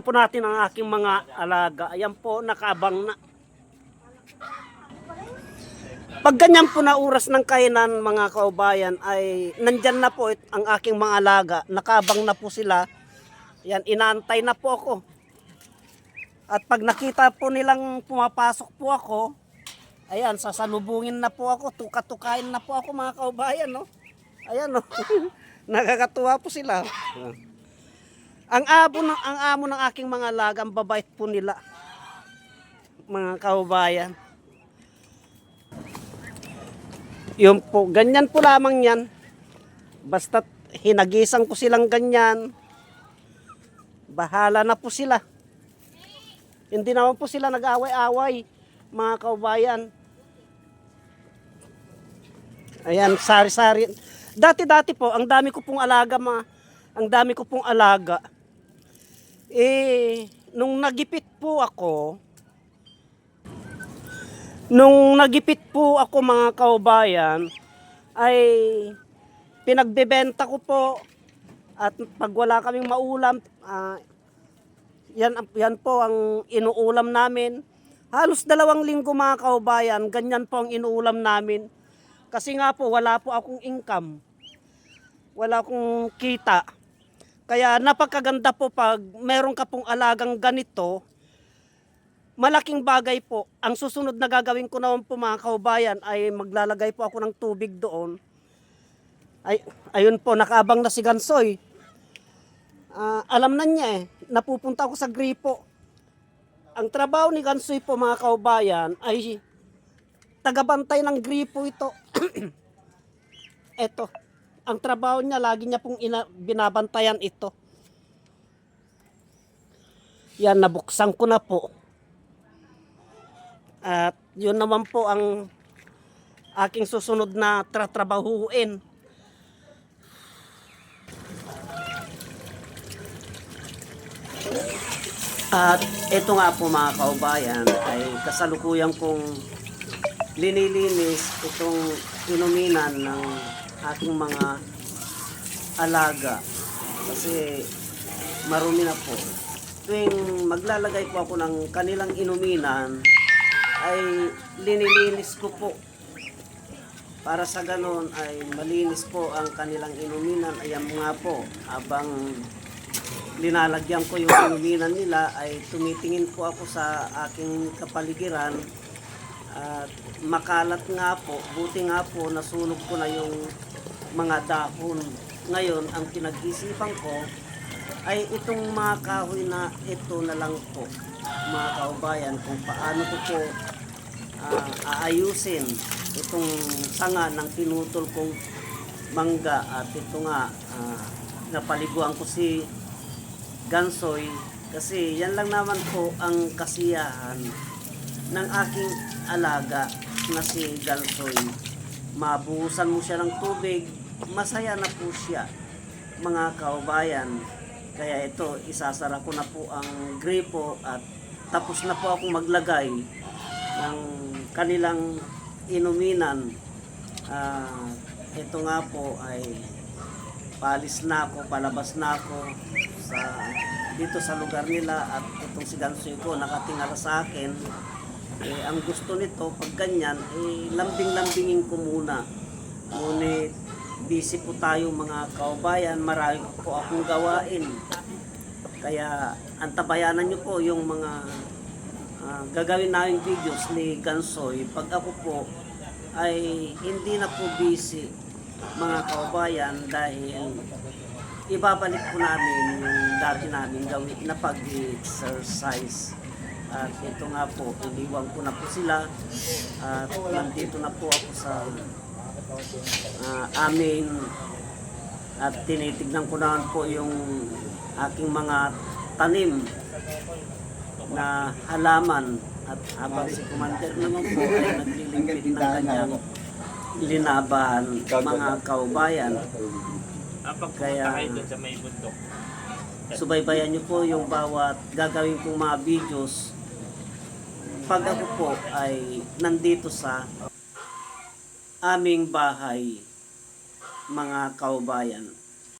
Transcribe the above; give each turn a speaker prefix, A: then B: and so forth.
A: po natin ang aking mga alaga. Ayan po, nakaabang na. Pag ganyan po na oras ng kainan mga kaubayan ay nandyan na po ang aking mga alaga. Nakabang na po sila. Yan, inaantay na po ako. At pag nakita po nilang pumapasok po ako, ayan, sasalubungin na po ako, tukatukain na po ako mga kaubayan, no? Ayan, no? Nakakatuwa po sila. Ang abo ng ang amo ng aking mga alaga, ang babait po nila. Mga kaubayan. Yun po, ganyan po lamang yan. Basta hinagisan ko silang ganyan. Bahala na po sila. Hindi naman po sila nag-away-away, mga kaubayan. Ayan, sari-sari. Dati-dati po, ang dami ko pong alaga, ma, ang dami ko pong alaga. Eh, nung nagipit po ako, nung nagipit po ako mga kaubayan, ay pinagbebenta ko po at pag wala kaming maulam, ah, yan, yan po ang inuulam namin. Halos dalawang linggo mga kaubayan, ganyan po ang inuulam namin. Kasi nga po, wala po akong income. Wala akong kita. Kaya napakaganda po pag meron ka pong alagang ganito, malaking bagay po. Ang susunod na gagawin ko naman po mga kaubayan ay maglalagay po ako ng tubig doon. Ay, ayun po, nakaabang na si Gansoy. Ah, alam na niya eh, napupunta ako sa gripo. Ang trabaho ni Gansoy po mga kaubayan ay tagabantay ng gripo ito. Ito, ang trabaho niya, lagi niya pong ina, binabantayan ito. Yan, nabuksan ko na po. At yun naman po ang aking susunod na tratrabahuin. At ito nga po mga kaubayan ay kasalukuyan kong linilinis itong inuminan ng aking mga alaga kasi marumi na po. Tuwing maglalagay po ako ng kanilang inuminan ay linilinis ko po para sa ganon ay malinis po ang kanilang inuminan. Ayan nga po, habang linalagyan ko yung inuminan nila ay tumitingin po ako sa aking kapaligiran at makalat nga po, buti nga po nasunog ko na yung mga dahon. Ngayon, ang pinag-isipan ko ay itong mga kahoy na ito na lang po, mga kaubayan, kung paano ko po ah, aayusin itong sanga ng pinutol kong mangga at ito nga ah, napaliguan ko si Gansoy kasi yan lang naman po ang kasiyahan ng aking alaga na si Gansoy. Mabuhusan mo siya ng tubig, masaya na po siya mga kaubayan. Kaya ito, isasara ko na po ang gripo at tapos na po akong maglagay ng kanilang inuminan. Ah, ito nga po ay palis na ako, palabas na ako sa dito sa lugar nila at itong si Gansoy ko nakatingala sa akin eh, ang gusto nito pag ganyan eh, lambing-lambingin ko muna. Ngunit busy po tayo mga kaubayan marami po akong gawain. Kaya antabayanan nyo po yung mga ah, gagawin namin videos ni Gansoy. Pag ako po ay hindi na po busy mga kaubayan dahil ibabalik po namin yung dati namin gawin na pag-exercise. At ito nga po, iniwan ko na po sila. At nandito na po ako sa ah, amin. At tinitignan ko naman po yung aking mga tanim na halaman. At habang si Commander naman po ay naglilingkit ng kanyang linaban mga kaubayan.
B: Kapag
A: Kaya- Subaybayan niyo po yung bawat gagawin kong mga videos pag ako po ay nandito sa aming bahay mga kaubayan.